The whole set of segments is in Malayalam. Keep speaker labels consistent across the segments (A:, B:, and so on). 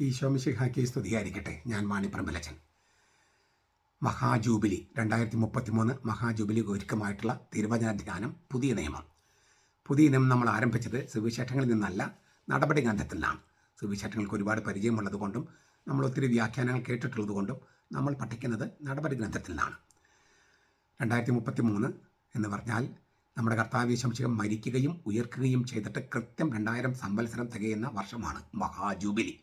A: ഈശോമിശിഹാക്കി സ്തുതിയായിരിക്കട്ടെ ഞാൻ മാണിപ്രമ്പലച്ചൻ മഹാജൂബിലി രണ്ടായിരത്തി മുപ്പത്തി മൂന്ന് മഹാജൂബിലി ഒരുക്കമായിട്ടുള്ള തിരുവചന ധ്യാനം പുതിയ നിയമം. പുതിയ നിയമം നമ്മൾ ആരംഭിച്ചത് സുവിശേഷങ്ങളിൽ നിന്നല്ല നടപടി ഗ്രന്ഥത്തിൽ നിന്നാണ് സുവിശേഷങ്ങൾക്ക് ഒരുപാട് പരിചയമുള്ളത് കൊണ്ടും നമ്മൾ ഒത്തിരി വ്യാഖ്യാനങ്ങൾ കേട്ടിട്ടുള്ളത് കൊണ്ടും നമ്മൾ പഠിക്കുന്നത് നടപടി ഗ്രന്ഥത്തിൽ നിന്നാണ് രണ്ടായിരത്തി മുപ്പത്തി മൂന്ന് എന്ന് പറഞ്ഞാൽ നമ്മുടെ കർത്താവ് ശംശകം മരിക്കുകയും ഉയർക്കുകയും ചെയ്തിട്ട് കൃത്യം രണ്ടായിരം സംവത്സരം തികയുന്ന വർഷമാണ് മഹാജൂബിലി.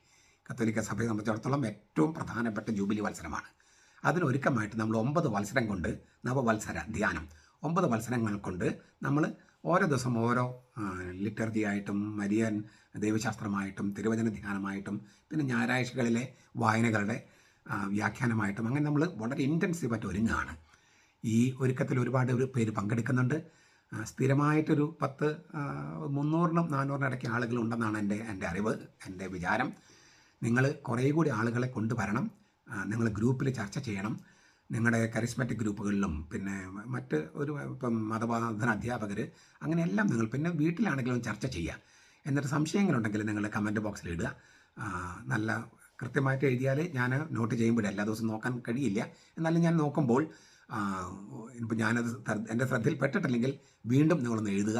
A: കത്തോലിക്ക സഭയെ സംബന്ധിച്ചിടത്തോളം ഏറ്റവും പ്രധാനപ്പെട്ട ജൂബിലി മത്സരമാണ്. അതിനൊരുക്കമായിട്ട് നമ്മൾ ഒമ്പത് മത്സരം കൊണ്ട് നവവത്സര ധ്യാനം. ഒമ്പത് മത്സരങ്ങൾ കൊണ്ട് നമ്മൾ ഓരോ ദിവസം ഓരോ ലിറ്റർജി ആയിട്ടും മരിയൻ ദൈവശാസ്ത്രമായിട്ടും തിരുവചന ധ്യാനമായിട്ടും പിന്നെ ഞായറാഴ്ചകളിലെ വായനകളുടെ വ്യാഖ്യാനമായിട്ടും അങ്ങനെ നമ്മൾ വളരെ ഇന്റൻസീവായിട്ട് ഒരുങ്ങുകയാണ്. ഈ ഒരുക്കത്തിൽ ഒരുപാട് ഒരു പേര് പങ്കെടുക്കുന്നുണ്ട്. സ്ഥിരമായിട്ടൊരു പത്ത് മുന്നൂറിനും നാനൂറിനും ഇടയ്ക്ക് ആളുകളുണ്ടെന്നാണ് എന്റെ എന്റെ അറിവ് എന്റെ വിചാരം. നിങ്ങൾ കുറേ കൂടി ആളുകളെ കൊണ്ടുവരണം. നിങ്ങൾ ഗ്രൂപ്പിൽ ചർച്ച ചെയ്യണം. നിങ്ങളുടെ കരിസ്മാറ്റിക് ഗ്രൂപ്പുകളിലും പിന്നെ മറ്റ് ഒരു ഇപ്പം മതബോധന അധ്യാപകർ അങ്ങനെയെല്ലാം നിങ്ങൾ പിന്നെ വീട്ടിലാണെങ്കിലും ചർച്ച ചെയ്യുക. എന്നിട്ട് സംശയങ്ങളുണ്ടെങ്കിൽ നിങ്ങൾ കമന്റ് ബോക്സിൽ ഇടുക. നല്ല കൃത്യമായിട്ട് എഴുതിയാൽ ഞാൻ നോട്ട് ചെയ്യുമ്പോൾ എല്ലാ ദിവസവും നോക്കാൻ കഴിയില്ല. എന്നാലും ഞാൻ നോക്കുമ്പോൾ ഇപ്പം ഞാനത് എന്റെ ശ്രദ്ധയിൽ പെട്ടിട്ടില്ലെങ്കിൽ വീണ്ടും നിങ്ങളൊന്ന് എഴുതുക.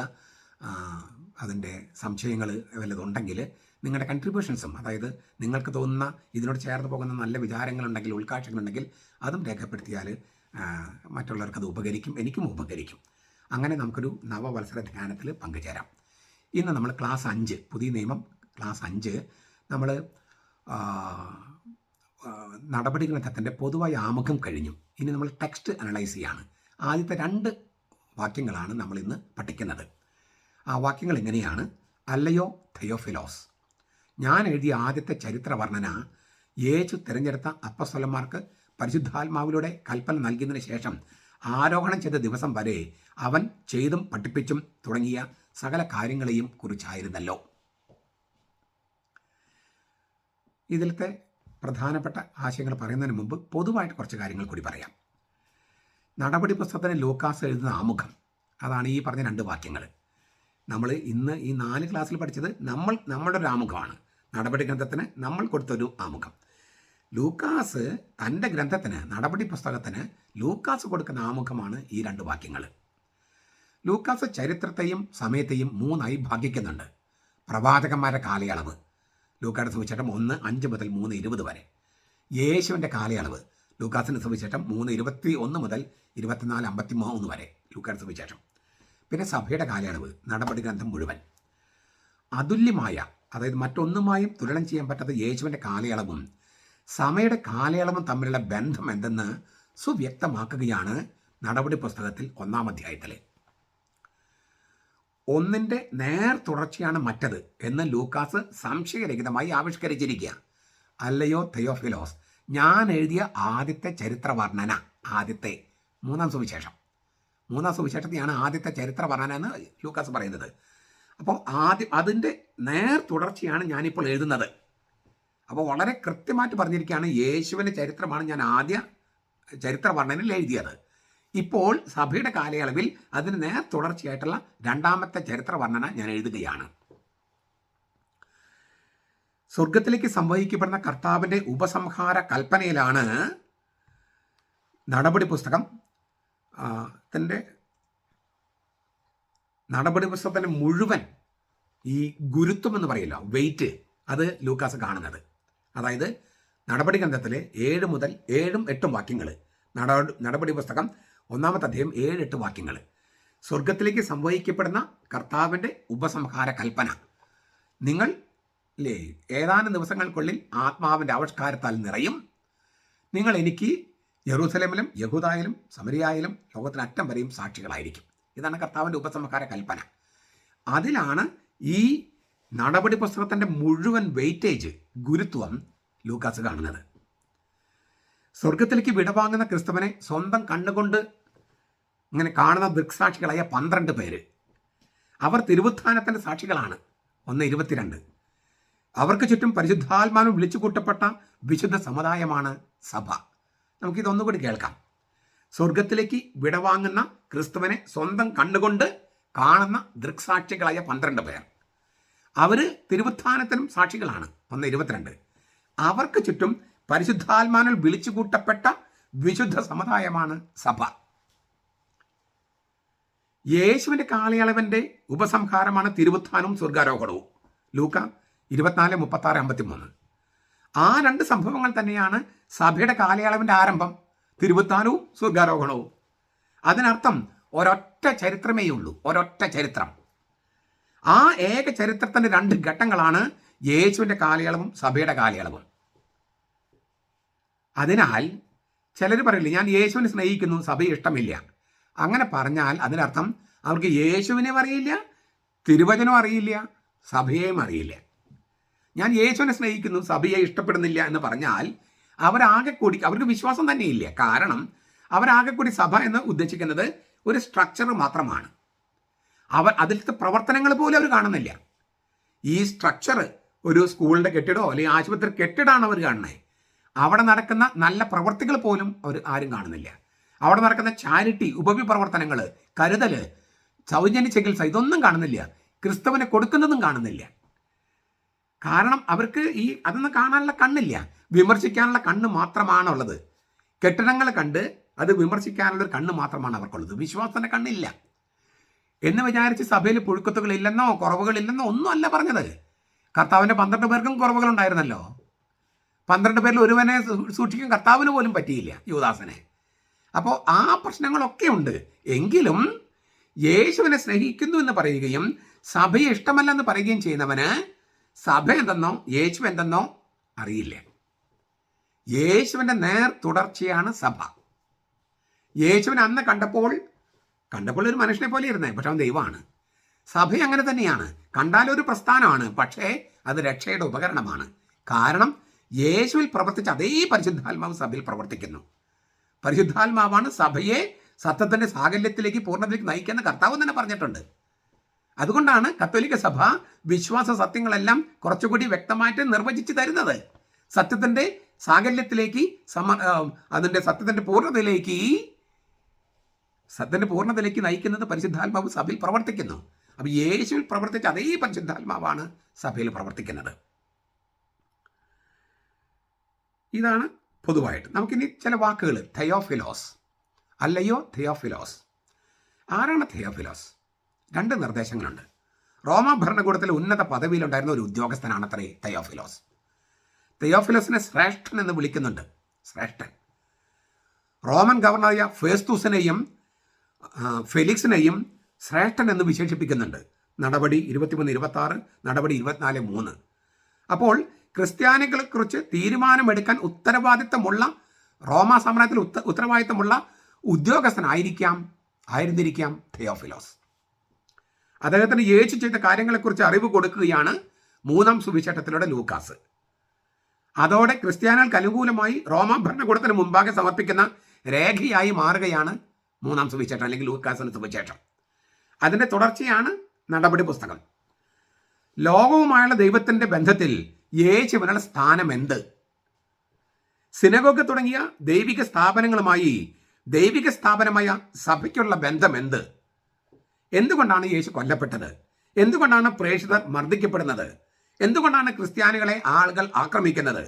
A: അതിന്റെ സംശയങ്ങൾ വല്ലതുണ്ടെങ്കിൽ നിങ്ങളുടെ കൺട്രിബ്യൂഷൻസും അതായത് നിങ്ങൾക്ക് തോന്നുന്ന ഇതിനോട് ചേർന്ന് പോകുന്ന നല്ല വിചാരങ്ങളുണ്ടെങ്കിൽ ഉൾക്കാഴ്ചകളുണ്ടെങ്കിൽ അതും രേഖപ്പെടുത്തിയാൽ മറ്റുള്ളവർക്ക് അത് ഉപകരിക്കും എനിക്കും ഉപകരിക്കും. അങ്ങനെ നമുക്കൊരു നവവത്സര ധ്യാനത്തിൽ പങ്കുചേരാം. ഇന്ന് നമ്മൾ ക്ലാസ് അഞ്ച് പുതിയ നിയമം ക്ലാസ് അഞ്ച് നമ്മൾ നടപടി പൊതുവായ ആമുഖം കഴിഞ്ഞു. ഇനി നമ്മൾ ടെക്സ്റ്റ് അനലൈസ് ചെയ്യാണ്. ആദ്യത്തെ രണ്ട് വാക്യങ്ങളാണ് നമ്മൾ ഇന്ന് പഠിക്കുന്നത്. ആ വാക്യങ്ങൾ എങ്ങനെയാണ്? അല്ലയോ തെയോഫിലോസ് ഞാൻ എഴുതിയ ആദ്യത്തെ ചരിത്ര വർണന യേശു തിരഞ്ഞെടുത്ത അപ്പസ്വലന്മാർക്ക് പരിശുദ്ധാത്മാവിലൂടെ കൽപ്പന നൽകിയതിനു ശേഷം ആരോഹണം ചെയ്ത ദിവസം വരെ അവൻ ചെയ്തും പഠിപ്പിച്ചും തുടങ്ങിയ സകല കാര്യങ്ങളെയും കുറിച്ചായിരുന്നല്ലോ. ഇതിലത്തെ പ്രധാനപ്പെട്ട ആശയങ്ങൾ പറയുന്നതിന് മുമ്പ് പൊതുവായിട്ട് കുറച്ച് കാര്യങ്ങൾ കൂടി പറയാം. നടപടി പുസ്തകത്തിന് ലൂക്കാസ് എഴുതുന്ന ആമുഖം അതാണ് ഈ പറഞ്ഞ രണ്ട് വാക്യങ്ങൾ. നമ്മൾ ഇന്ന് ഈ നാല് ക്ലാസ്സിൽ പഠിച്ചത് നമ്മൾ നമ്മുടെ ഒരു ആമുഖമാണ്. നടപടി ഗ്രന്ഥത്തിന് നമ്മൾ കൊടുത്തൊരു ആമുഖം. ലൂക്കാസ് തന്റെ ഗ്രന്ഥത്തിന് നടപടി പുസ്തകത്തിന് ലൂക്കാസ് കൊടുക്കുന്ന ആമുഖമാണ് ഈ രണ്ട് വാക്യങ്ങൾ. ലൂക്കാസ് ചരിത്രത്തെയും സമയത്തെയും മൂന്നായി ഭാഗിക്കുന്നുണ്ട്. പ്രവാചകന്മാരുടെ കാലയളവ്. ലൂക്കാട് സുവിശേഷം ഒന്ന് അഞ്ച് മുതൽ മൂന്ന് ഇരുപത് വരെ. യേശുവിന്റെ കാലയളവ്. ലൂക്കാസിന്റെ സുവിശേഷം മൂന്ന് ഇരുപത്തി ഒന്ന് മുതൽ ഇരുപത്തിനാല് അമ്പത്തി മൂന്ന് വരെ ലൂക്കാട് സുവിശേഷം പിന്നെ സഭയുടെ കാലയളവ് നടപടി ഗ്രന്ഥം മുഴുവൻ. അതുല്യമായ അതായത് മറ്റൊന്നുമായും തുലനം ചെയ്യാൻ പറ്റാത്ത യേശുവിന്റെ കാലയളവും സമയുടെ കാലയളവും തമ്മിലുള്ള ബന്ധം എന്തെന്ന് സുവ്യക്തമാക്കുകയാണ് നടപടി പുസ്തകത്തിൽ ഒന്നാം അധ്യായത്തിൽ ഒന്നിന്റെ നേർ തുടർച്ചയാണ് മറ്റത് എന്ന് ലൂക്കാസ് സംശയരഹിതമായി ആവിഷ്കരിച്ചിരിക്കുക. അല്ലയോ തെയോഫിലോസ് ഞാൻ എഴുതിയ ആദ്യത്തെ ചരിത്ര വർണന ആദ്യത്തെ മൂന്നാം സുവിശേഷം. മൂന്നാം സുവിശേഷത്തെയാണ് ആദ്യത്തെ ചരിത്ര വർണന എന്ന് ലൂക്കാസ് പറയുന്നത്. അപ്പോൾ ആദ്യം അതിന്റെ നേർ തുടർച്ചയാണ് ഞാനിപ്പോൾ എഴുതുന്നത്. അപ്പോൾ വളരെ കൃത്യമായിട്ട് പറഞ്ഞിരിക്കുകയാണ് യേശുവിന്റെ ചരിത്രമാണ് ഞാൻ ആദ്യ ചരിത്ര വർണനയിൽ എഴുതിയത്. ഇപ്പോൾ സഭയുടെ കാലയളവിൽ അതിന് നേർ തുടർച്ചയായിട്ടുള്ള രണ്ടാമത്തെ ചരിത്ര വർണന ഞാൻ എഴുതുകയാണ്. സ്വർഗത്തിലേക്ക് സംവഹിക്കപ്പെടുന്ന കർത്താവിന്റെ ഉപസംഹാര കൽപ്പനയിലാണ് നടപടി പുസ്തകം തന്റെ നടപടി പുസ്തകത്തിന്റെ മുഴുവൻ ഈ ഗുരുത്വം എന്ന് പറയില്ല. വെയിറ്റ് അത് ലൂക്കാസ് കാണുന്നത്. അതായത് നടപടി ഗ്രന്ഥത്തിലെ ഏഴ് മുതൽ ഏഴും എട്ടും വാക്യങ്ങൾ നട നടപടി പുസ്തകം ഒന്നാമത്തെ അധ്യയം ഏഴ് എട്ട് വാക്യങ്ങൾ. സ്വർഗത്തിലേക്ക് സംവഹിക്കപ്പെടുന്ന കർത്താവിന്റെ ഉപസംഹാര കൽപ്പന. നിങ്ങൾ അല്ലേ ഏതാനും ദിവസങ്ങൾക്കുള്ളിൽ ആത്മാവിന്റെ ആവിഷ്കാരത്താൽ നിറയും. നിങ്ങൾ എനിക്ക് യെറൂസലേമിലും യഹൂദായാലും സമരിയായാലും ലോകത്തിന് അറ്റം വരെയും സാക്ഷികളായിരിക്കും. ഇതാണ് കർത്താവിന്റെ ഉപസംഹാര കൽപ്പന. അതിലാണ് ഈ നടപടി പുസ്തകത്തിന്റെ മുഴുവൻ വെയിറ്റേജ് ഗുരുത്വം ലൂക്കാസ് കാണുന്നത്. സ്വർഗത്തിലേക്ക് വിടവാങ്ങുന്ന ക്രിസ്തുവനെ സ്വന്തം കണ്ണുകൊണ്ട് ഇങ്ങനെ കാണുന്ന ദൃക്സാക്ഷികളായ പന്ത്രണ്ട് പേര്. അവർ തിരുവുത്ഥാനത്തിന്റെ സാക്ഷികളാണ്. ഒന്ന് ഇരുപത്തിരണ്ട്. അവർക്ക് ചുറ്റും പരിശുദ്ധാത്മാനം വിളിച്ചു കൂട്ടപ്പെട്ട വിശുദ്ധ സമുദായമാണ് സഭ. നമുക്കിതൊന്നുകൂടി കേൾക്കാം. സ്വർഗത്തിലേക്ക് വിടവാങ്ങുന്ന ക്രിസ്തുവനെ സ്വന്തം കണ്ണുകൊണ്ട് കാണുന്ന ദൃക്സാക്ഷികളായ പന്ത്രണ്ട് പേർ. അവർ തിരുവുത്ഥാനത്തിനും സാക്ഷികളാണ്. ഒന്ന് ഇരുപത്തിരണ്ട്. അവർക്ക് ചുറ്റും പരിശുദ്ധാത്മാനിൽ വിളിച്ചു കൂട്ടപ്പെട്ട വിശുദ്ധ സമുദായമാണ് സഭ. യേശുവിന്റെ കാലയളവന്റെ ഉപസംഹാരമാണ് തിരുവുത്ഥാനവും സ്വർഗാരോഹണവും. ലൂക്ക ഇരുപത്തിനാല് മുപ്പത്തി ആറ് അമ്പത്തി മൂന്ന് ആ രണ്ട് സംഭവങ്ങൾ തന്നെയാണ് സഭയുടെ കാലയളവിന്റെ ആരംഭം. തിരുവുത്താനവും സ്വർഗാരോഹണവും. അതിനർത്ഥം ഒരൊറ്റ ചരിത്രമേ ഉള്ളൂ ഒരൊറ്റ ചരിത്രം. ആ ഏക ചരിത്രത്തിന്റെ രണ്ട് ഘട്ടങ്ങളാണ് യേശുവിന്റെ കാലയളവും സഭയുടെ കാലയളവും. അതിനാൽ ചിലർ പറയില്ല ഞാൻ യേശുവിനെ സ്നേഹിക്കുന്നു സഭയെ ഇഷ്ടമില്ല. അങ്ങനെ പറഞ്ഞാൽ അതിനർത്ഥം അവർക്ക് യേശുവിനെ അറിയില്ല തിരുവചനം അറിയില്ല സഭയെയും അറിയില്ല. ഞാൻ യേശുവിനെ സ്നേഹിക്കുന്നു സഭയെ ഇഷ്ടപ്പെടുന്നില്ല എന്ന് പറഞ്ഞാൽ അവരാകെ കൂടി അവർക്ക് വിശ്വാസം തന്നെ ഇല്ല കാരണം അവരാകെ കൂടി സഭ എന്ന് ഉദ്ദേശിക്കുന്നത് ഒരു സ്ട്രക്ചർ മാത്രമാണ്. അവർ അതിലത്തെ പ്രവർത്തനങ്ങൾ പോലും അവർ കാണുന്നില്ല. ഈ സ്ട്രക്ചർ ഒരു സ്കൂളിന്റെ കെട്ടിടമോ അല്ലെങ്കിൽ ആശുപത്രി കെട്ടിടമാണ് അവർ കാണുന്നത്. അവിടെ നടക്കുന്ന നല്ല പ്രവർത്തികൾ പോലും അവർ ആരും കാണുന്നില്ല. അവിടെ നടക്കുന്ന ചാരിറ്റി ഉപവി പ്രവർത്തനങ്ങൾ കരുതൽ സൗജന്യ ചികിത്സ ഇതൊന്നും കാണുന്നില്ല. ക്രിസ്തുവിനെ കൊടുക്കുന്നതും കാണുന്നില്ല. കാരണം അവർക്ക് ഈ അതൊന്നും കാണാനുള്ള കണ്ണില്ല. വിമർശിക്കാനുള്ള കണ്ണ് മാത്രമാണുള്ളത്. കെട്ടിടങ്ങൾ കണ്ട് അത് വിമർശിക്കാനുള്ള ഒരു കണ്ണ് മാത്രമാണ് അവർക്കുള്ളത്. വിശ്വാസത്തിന്റെ കണ്ണില്ല. എന്ന് വിചാരിച്ച് സഭയിൽ പുഴുക്കത്തുകളില്ലെന്നോ കുറവുകളില്ലെന്നോ ഒന്നും അല്ല പറഞ്ഞത്. കർത്താവിന്റെ പന്ത്രണ്ട് പേർക്കും കുറവുകളുണ്ടായിരുന്നല്ലോ. പന്ത്രണ്ട് പേരിൽ ഒരുവനെ സൂക്ഷിക്കാൻ കർത്താവിന് പോലും പറ്റിയില്ല യുവദാസനെ അപ്പോൾ ആ പ്രശ്നങ്ങളൊക്കെ ഉണ്ട്. എങ്കിലും യേശുവിനെ സ്നേഹിക്കുന്നു എന്ന് പറയുകയും സഭയെ ഇഷ്ടമല്ല എന്ന് പറയുകയും ചെയ്യുന്നവന് സഭ എന്തെന്നോ യേശു എന്തെന്നോ അറിയില്ല? യേശുവിന്റെ നേർ തുടർച്ചയാണ് സഭ. യേശുവിനെ അന്ന് കണ്ടപ്പോൾ കണ്ടപ്പോൾ ഒരു മനുഷ്യനെ പോലെ ഇരുന്നേ പക്ഷെ അവൻ ദൈവമാണ്. സഭ അങ്ങനെ തന്നെയാണ്. കണ്ടാലൊരു പ്രസ്ഥാനമാണ് പക്ഷേ അത് രക്ഷയുടെ ഉപകരണമാണ്. കാരണം യേശുവിൽ പ്രവർത്തിച്ച അതേ പരിശുദ്ധാത്മാവ് സഭയിൽ പ്രവർത്തിക്കുന്നു. പരിശുദ്ധാത്മാവാണ് സഭയെ സത്യത്തിന്റെ സാകല്യത്തിലേക്ക് പൂർണതയിലേക്ക് നയിക്കുന്ന കർത്താവ് തന്നെ പറഞ്ഞിട്ടുണ്ട്. അതുകൊണ്ടാണ് കത്തോലിക്ക സഭ വിശ്വാസ സത്യങ്ങളെല്ലാം കുറച്ചുകൂടി വ്യക്തമായിട്ട് നിർവചിച്ച് തരുന്നത്. സത്യത്തിന്റെ സാകല്യത്തിലേക്ക് സമ അതിന്റെ സത്യത്തിന്റെ പൂർണതയിലേക്ക് സത്യത്തിന്റെ പൂർണതയിലേക്ക് നയിക്കുന്നത് പരിശുദ്ധാത്മാവ് സഭയിൽ പ്രവർത്തിക്കുന്നു. അപ്പോൾ യേശുവിൽ പ്രവർത്തിച്ച അതേ പരിശുദ്ധാത്മാവാണ് സഭയിൽ പ്രവർത്തിക്കുന്നത്. ഇതാണ് പൊതുവായിട്ട്. നമുക്കിനി ചില വാക്കുകൾ തെയോഫിലോസ് അല്ലയോ തെയോഫിലോസ് ആരാണ് തെയോഫിലോസ് രണ്ട് നിർദ്ദേശങ്ങളുണ്ട്. റോമ ഭരണകൂടത്തിലെ ഉന്നത പദവിയിലുണ്ടായിരുന്ന ഒരു ഉദ്യോഗസ്ഥനാണ് അത്രേ തെയോഫിലോസ്. തെയോഫിലോസിനെ ശ്രേഷ്ഠൻ എന്ന് വിളിക്കുന്നുണ്ട്. ശ്രേഷ്ഠൻ. റോമൻ ഗവർണറായ ഫേസ്തൂസിനെയും ഫെലിക്സിനെയും ശ്രേഷ്ഠൻ എന്ന് വിശേഷിപ്പിക്കുന്നുണ്ട്. നടപടി ഇരുപത്തിമൂന്ന് ഇരുപത്തി ആറ് നടപടി ഇരുപത്തിനാല് മൂന്ന്. അപ്പോൾ ക്രിസ്ത്യാനികളെക്കുറിച്ച് തീരുമാനമെടുക്കാൻ ഉത്തരവാദിത്തമുള്ള റോമ സാമ്രാജ്യത്തിൽ ഉത്ത ഉത്തരവാദിത്തമുള്ള ഉദ്യോഗസ്ഥനായിരിക്കാം ആയിരുന്നിരിക്കാം തെയോഫിലോസ്. അദ്ദേഹത്തിന് യേശു ചെയ്ത കാര്യങ്ങളെക്കുറിച്ച് അറിവ് കൊടുക്കുകയാണ് മൂന്നാം സുവിശേഷത്തിലൂടെ ലൂക്കാസ്. അതോടെ ക്രിസ്ത്യാനികൾക്ക് അനുകൂലമായി റോമ ഭരണകൂടത്തിന് മുമ്പാകെ സമർപ്പിക്കുന്ന രേഖയായി മാറുകയാണ് മൂന്നാം സുവിശേഷം അല്ലെങ്കിൽ ലൂക്കാസിന്റെ സുവിശേഷം. അതിന്റെ തുടർച്ചയാണ് നടപടി പുസ്തകം. ലോകവുമായുള്ള ദൈവത്തിന്റെ ബന്ധത്തിൽ യേശുവിനുള്ള സ്ഥാനം എന്ത്? സിനഗോഗ് തുടങ്ങിയ ദൈവിക സ്ഥാപനങ്ങളുമായി ദൈവിക സ്ഥാപനമായ സഭയ്ക്കുള്ള ബന്ധം എന്ത്? എന്തുകൊണ്ടാണ് യേശു കൊല്ലപ്പെട്ടത്? എന്തുകൊണ്ടാണ് പ്രേക്ഷിതർ മർദ്ദിക്കപ്പെടുന്നത്? എന്തുകൊണ്ടാണ് ക്രിസ്ത്യാനികളെ ആളുകൾ ആക്രമിക്കുന്നത്?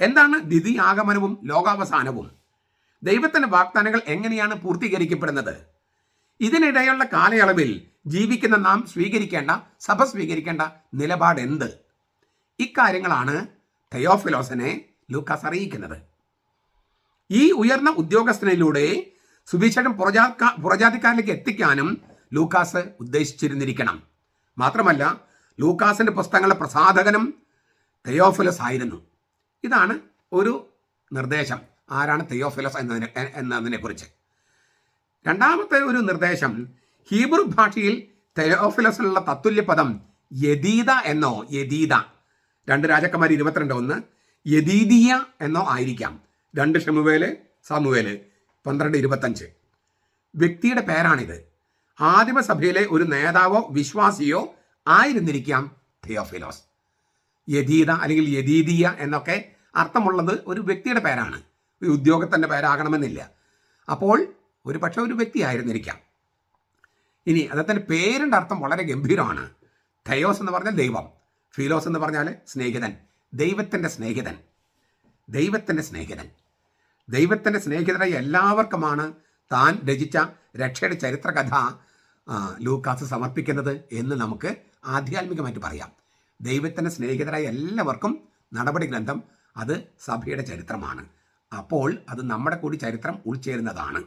A: എന്താണ് ദിതി ആഗമനവും ലോകാവസാനവും? ദൈവത്തിന്റെ വാഗ്ദാനങ്ങൾ എങ്ങനെയാണ് പൂർത്തീകരിക്കപ്പെടുന്നത്? ഇതിനിടെയുള്ള കാലയളവിൽ ജീവിക്കുന്ന നാം സ്വീകരിക്കേണ്ട സഭ സ്വീകരിക്കേണ്ട നിലപാട് എന്ത് ഇക്കാര്യങ്ങളാണ് തയോഫിലോസനെ ലൂക്കാസ് അറിയിക്കുന്നത്. ഈ ഉയർന്ന ഉദ്യോഗസ്ഥനിലൂടെ സുവിശേഷം പുറജാ പുറജാതിക്കാരിലേക്ക് എത്തിക്കാനും ലൂക്കാസ് ഉദ്ദേശിച്ചിരുന്നിരിക്കണം. മാത്രമല്ല ലൂക്കാസിന്റെ പുസ്തകങ്ങളുടെ പ്രസാധകനും തെയോഫിലസ് ആയിരുന്നു. ഇതാണ് ഒരു നിർദ്ദേശം. ആരാണ് തെയോഫിലസ് എന്നതിനെ എന്നതിനെ കുറിച്ച് രണ്ടാമത്തെ ഒരു നിർദ്ദേശം ഹീബ്രു ഭാഷയിൽ തെയോഫിലസിനുള്ള തത്തുല്യ പദം യദീദ എന്നോ യദീദ. രണ്ട് രാജാക്കന്മാർ ഇരുപത്തിരണ്ട് ഒന്ന് യദീദിയ എന്നോ ആയിരിക്കാം. രണ്ട് ഷമുവേൽ സാമുവേൽ പന്ത്രണ്ട് ഇരുപത്തഞ്ച്. വ്യക്തിയുടെ പേരാണിത്. ആദിമസഭയിലെ ഒരു നേതാവോ വിശ്വാസിയോ ആയിരുന്നിരിക്കാം തിയോഫിലോസ്. യദീത അല്ലെങ്കിൽ യദീദിയ എന്നൊക്കെ അർത്ഥമുള്ളത് ഒരു വ്യക്തിയുടെ പേരാണ്. ഒരു ഉദ്യോഗത്തിന്റെ പേരാകണമെന്നില്ല. അപ്പോൾ ഒരു പക്ഷേ ഒരു വ്യക്തി ആയിരുന്നിരിക്കാം. ഇനി അദ്ദേഹത്തിന്റെ പേരിന്റെ അർത്ഥം വളരെ ഗംഭീരമാണ്. തയോസ് എന്ന് പറഞ്ഞാൽ ദൈവം. ഫിലോസ് എന്ന് പറഞ്ഞാൽ സ്നേഹിതൻ. ദൈവത്തിന്റെ സ്നേഹിതൻ. ദൈവത്തിന്റെ സ്നേഹിതൻ. ദൈവത്തിന്റെ സ്നേഹിതരായ എല്ലാവർക്കുമാണ് താൻ രചിച്ച രക്ഷയുടെ ചരിത്രകഥ ലൂക്കാസ് സമർപ്പിക്കുന്നത് എന്ന് നമുക്ക് ആധ്യാത്മികമായിട്ട് പറയാം. ദൈവത്തിന്റെ സ്നേഹിതരായ എല്ലാവർക്കും നടപടി ഗ്രന്ഥം അത് സഭയുടെ ചരിത്രമാണ്. അപ്പോൾ അത് നമ്മുടെ കൂടി ചരിത്രം ഉൾച്ചേരുന്നതാണ്.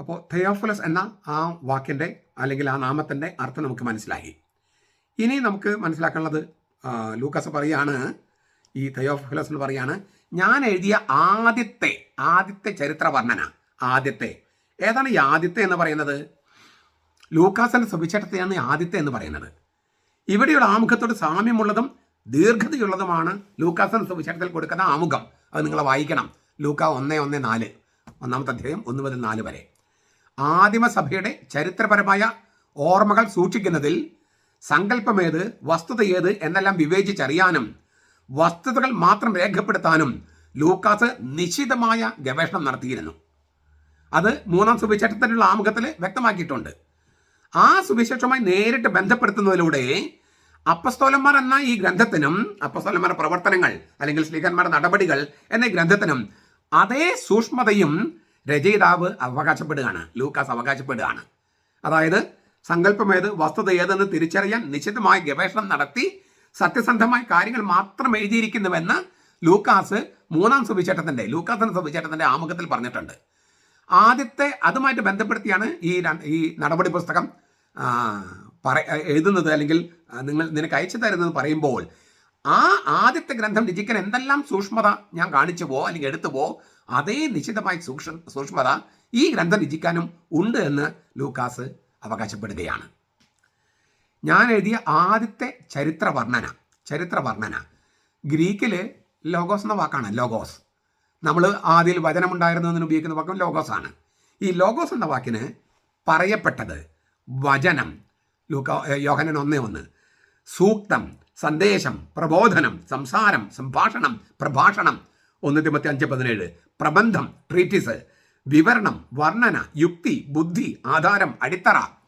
A: അപ്പോൾ തെയോഫിലസ് എന്ന ആ വാക്കിന്റെ അല്ലെങ്കിൽ ആ നാമത്തിന്റെ അർത്ഥം നമുക്ക് മനസ്സിലായി. ഇനി നമുക്ക് മനസ്സിലാക്കാനുള്ളത് ലൂക്കാസ് പറയാണ് ഈ തയോഫുലസ് എന്ന് പറയാണ് ഞാൻ എഴുതിയ ആദ്യത്തെ ആദ്യത്തെ ചരിത്ര വർണന ആദ്യത്തെ. ഏതാണ് ഈ ആദ്യത്തെ എന്ന് പറയുന്നത്? ലൂക്കാസന്റെ സുവിശേഷത്തെയാണ് ആദ്യത്തെ എന്ന് പറയുന്നത്. ഇവിടെയുള്ള ആമുഖത്തോട് സാമ്യമുള്ളതും ദീർഘതയുള്ളതുമാണ് ലൂക്കാസൻ സുവിശേഷത്തിൽ കൊടുക്കുന്ന ആമുഖം. അത് നിങ്ങൾ വായിക്കണം. ലൂക്ക ഒന്ന് ഒന്ന് നാല്. ഒന്നാമത്തെ അധ്യായം ഒന്ന് മുതൽ നാല് വരെ. ആദിമസഭയുടെ ചരിത്രപരമായ ഓർമ്മകൾ സൂക്ഷിക്കുന്നതിൽ സങ്കല്പമേത് വസ്തുത ഏത് എന്നെല്ലാം വിവേചിച്ചറിയാനും വസ്തുതകൾ മാത്രം രേഖപ്പെടുത്താനും ലൂക്കാസ് നിശ്ചിതമായ ഗവേഷണം നടത്തിയിരുന്നു. അത് മൂന്നാം സുവിശേഷത്തിനുള്ള ആമുഖത്തിൽ വ്യക്തമാക്കിയിട്ടുണ്ട്. ആ സുവിശേഷവുമായി നേരിട്ട് ബന്ധപ്പെടുത്തുന്നതിലൂടെ അപ്പസ്തോലന്മാർ എന്ന ഈ ഗ്രന്ഥത്തിനും അപ്പസ്തോലന്മാരുടെ പ്രവർത്തനങ്ങൾ അല്ലെങ്കിൽ ശ്രീകന്മാരുടെ നടപടികൾ എന്ന ഗ്രന്ഥത്തിനും അതേ സൂക്ഷ്മതയും രചയിതാവ് അവകാശപ്പെടുകയാണ് ലൂക്കാസ് അവകാശപ്പെടുകയാണ്. അതായത് സങ്കല്പമേത് വസ്തുത ഏതെന്ന് തിരിച്ചറിയാൻ നിശ്ചിതമായ ഗവേഷണം നടത്തി സത്യസന്ധമായ കാര്യങ്ങൾ മാത്രം എഴുതിയിരിക്കുന്നുവെന്ന് ലൂക്കാസ് മൂന്നാം സുവിശേഷത്തിന്റെ ലൂക്കാസിന്റെ സുവിശേഷത്തിന്റെ ആമുഖത്തിൽ പറഞ്ഞിട്ടുണ്ട്. ആദ്യത്തെ അതുമായിട്ട് ബന്ധപ്പെടുത്തിയാണ് ഈ ഈ നടപടി പുസ്തകം പറ എഴുതുന്നത് അല്ലെങ്കിൽ നിങ്ങൾ നിനക്ക് അയച്ചു തരുന്നത് പറയുമ്പോൾ ആ ആദ്യത്തെ ഗ്രന്ഥം രചിക്കാൻ എന്തെല്ലാം സൂക്ഷ്മത ഞാൻ കാണിച്ചു പോ അല്ലെങ്കിൽ എടുത്തു പോ അതേ നിശ്ചിതമായ സൂക്ഷ്മ സൂക്ഷ്മത ഈ ഗ്രന്ഥം രചിക്കാനും ഉണ്ട് എന്ന് ലൂക്കാസ് അവകാശപ്പെടുകയാണ്. ഞാൻ എഴുതിയ ആദ്യത്തെ ചരിത്ര വർണന ചരിത്ര വർണന ഗ്രീക്കിൽ ലോഗോസ് എന്ന വാക്കാണ് ലോഗോസ്. നമ്മൾ ആദ്യം വചനമുണ്ടായിരുന്നതിന് ഉപയോഗിക്കുന്ന വാക്കും ലോഗോസ് ആണ് ഈ ലോഗോസ് എന്ന വാക്കിന് പറയപ്പെട്ടത് വചനം യോഹനൻ ഒന്നേ ഒന്ന്. സൂക്തം സന്ദേശം പ്രബോധനം സംസാരം സംഭാഷണം പ്രഭാഷണം. ഒന്ന് തിമത്തി അഞ്ച് പതിനേഴ്. പ്രബന്ധം ട്രീറ്റിസ് വിവരണം വർണന യുക്തി ബുദ്ധി ആധാരം അടിത്തറ.